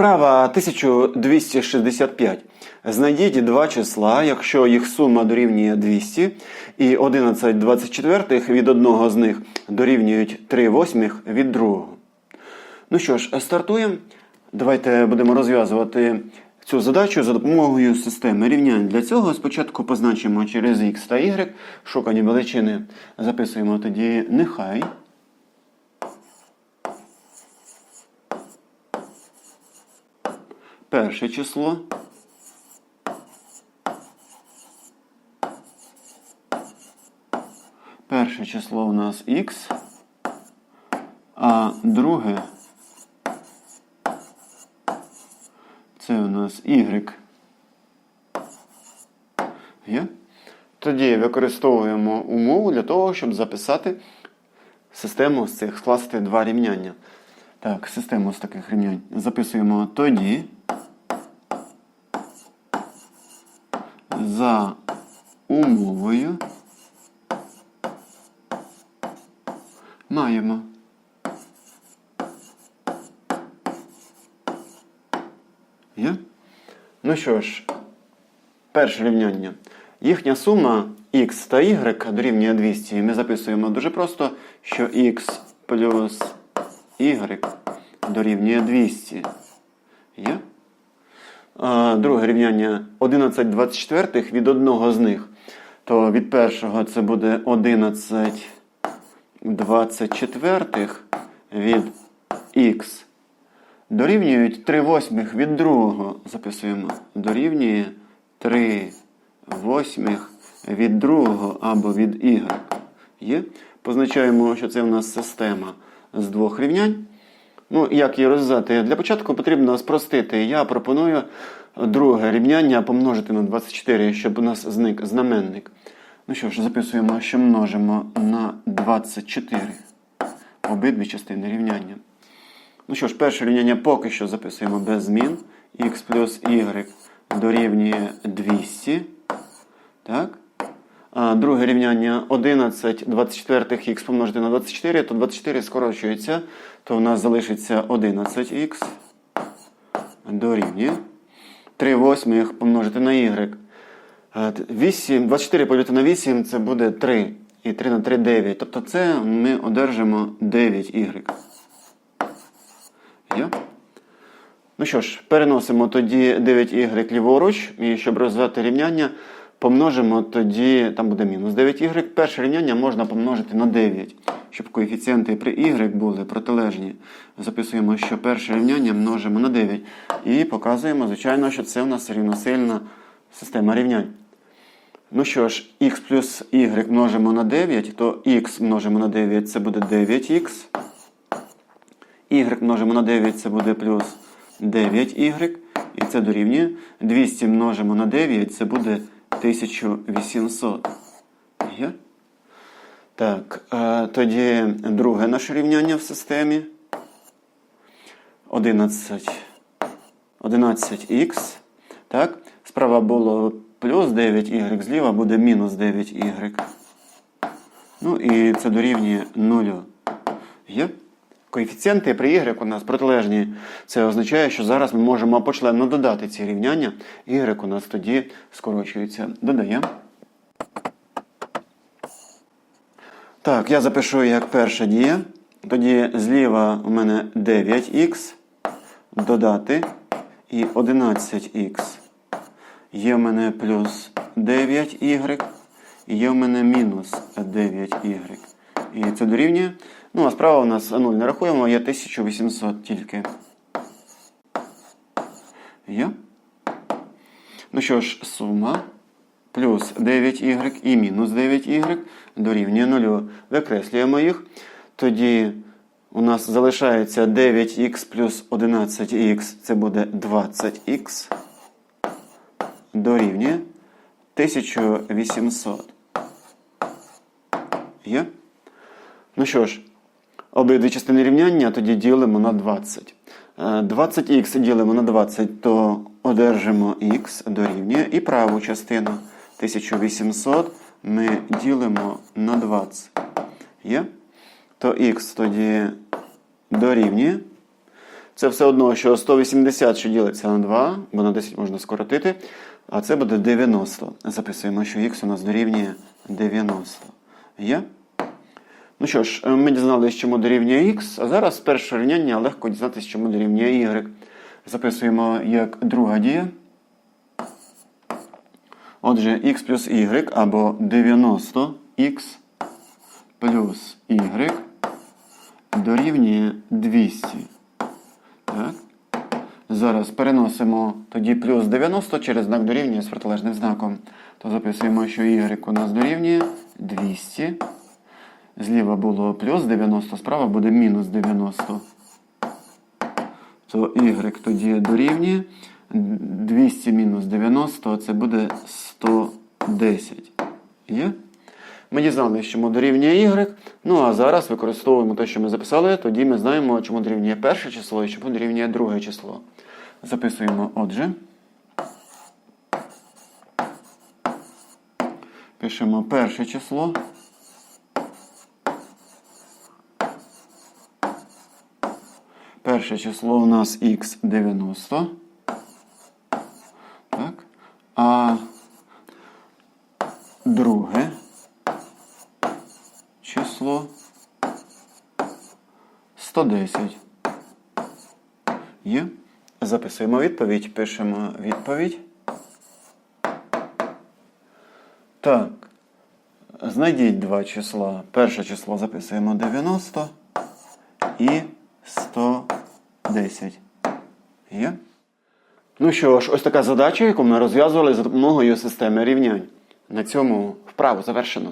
Вправа 1265. Знайдіть два числа, якщо їх сума дорівнює 200, і 11 24 від одного з них дорівнюють 3 восьмих від другого. Ну що ж, стартуємо. Давайте будемо розв'язувати цю задачу за допомогою системи рівнянь. Для цього спочатку позначимо через x та y шукані величини. Записуємо тоді нехай. Перше число. Перше число у нас х, а друге це у нас y. Є? Тоді використовуємо умову для того, щоб записати систему з цих, скласти два рівняння. Так, систему з таких рівнянь записуємо тоді. За умовою маємо. Є? Ну що ж, перше рівняння. Їхня сума x та y дорівнює 200. І ми записуємо дуже просто, що x плюс y дорівнює 200. Є? Друге рівняння 11 24 від одного з них. То від першого це буде 11 24 від х. Дорівнюють 3 восьмих від другого. Записуємо. Дорівнює 3 восьмих від другого або від y. Є? Позначаємо, що це у нас система з двох рівнянь. Ну, як її розв'язати? Для початку потрібно спростити. Я пропоную друге рівняння помножити на 24, щоб у нас зник знаменник. Ну що ж, записуємо, що множимо на 24 обидві частини рівняння. Ну що ж, перше рівняння поки що записуємо без змін. х плюс y дорівнює 200. Так? Друге рівняння 11 24 х помножити на 24, то 24 скорочується, то у нас залишиться 11х дорівнює. 3 восьмих помножити на y. 8, 24 поділити на 8 це буде 3. І 3 на 3 9. Тобто це ми одержимо 9y. Є? Ну що ж, переносимо тоді 9y ліворуч, і щоб розв'язати рівняння, помножимо тоді, там буде мінус 9y. Перше рівняння можна помножити на 9, щоб коефіцієнти при y були протилежні. Записуємо, що перше рівняння множимо на 9. І показуємо, звичайно, що це у нас рівносильна система рівнянь. Ну що ж, х плюс y множимо на 9, то х множимо на 9 це буде 9х. Y множимо на 9, це буде плюс 9y. І це дорівнює. 200 множимо на 9, це буде 1800. Є? Так, е, тоді друге наше рівняння в системі. 11. 11х. Так, справа було плюс 9y, зліва буде мінус 9y. Ну і це дорівнює 0. Є? Коефіцієнти при y у нас протилежні. Це означає, що зараз ми можемо почленно додати ці рівняння. Y у нас тоді скорочується. Додаємо. Так, я запишу як перша дія. Тоді зліва у мене 9х. Додати. І 11х. Є в мене плюс 9y. І є в мене мінус 9y. І це дорівнює. Ну, а справа у нас 0 не рахуємо, є 1800 тільки. Є? Ну що ж, сума плюс 9y і мінус 9y дорівнює 0. Викреслюємо їх. Тоді у нас залишається 9х плюс 11х, це буде 20х. Дорівнює 1800. Є? Ну що ж, обидві частини рівняння тоді ділимо на 20. 20х ділимо на 20, то одержимо х дорівнює. І праву частину 1800 ми ділимо на 20. Є? То х тоді дорівнює. Це все одно, що 180, що ділиться на 2, бо на 10 можна скоротити. А це буде 90. Записуємо, що х у нас дорівнює 90. Є? Ну що ж, ми дізналися, чому дорівнює х, а зараз з першого рівняння легко дізнатися, чому дорівнює y. Записуємо як друга дія. Отже, x плюс y або 90х плюс y дорівнює 200. Так. Зараз переносимо тоді плюс 90 через знак дорівнює з протилежним знаком. То записуємо, що y у нас дорівнює 200. Зліва було плюс 90, справа буде мінус 90. То y тоді дорівнює 200 мінус 90, це буде 110. Є? Ми дізналися, чому дорівнює y. Ну а зараз використовуємо те, що ми записали. Тоді ми знаємо, чому дорівнює перше число і чому дорівнює друге число. Записуємо отже. Пишемо перше число. Перше число у нас х 90. Так. А друге число 110. Є. Записуємо відповідь, пишемо відповідь. Так. Знайдіть два числа. Перше число записуємо 90 і 110. Є? Ну що ж, ось така задача, яку ми розв'язували за допомогою системи рівнянь. На цьому вправу завершено.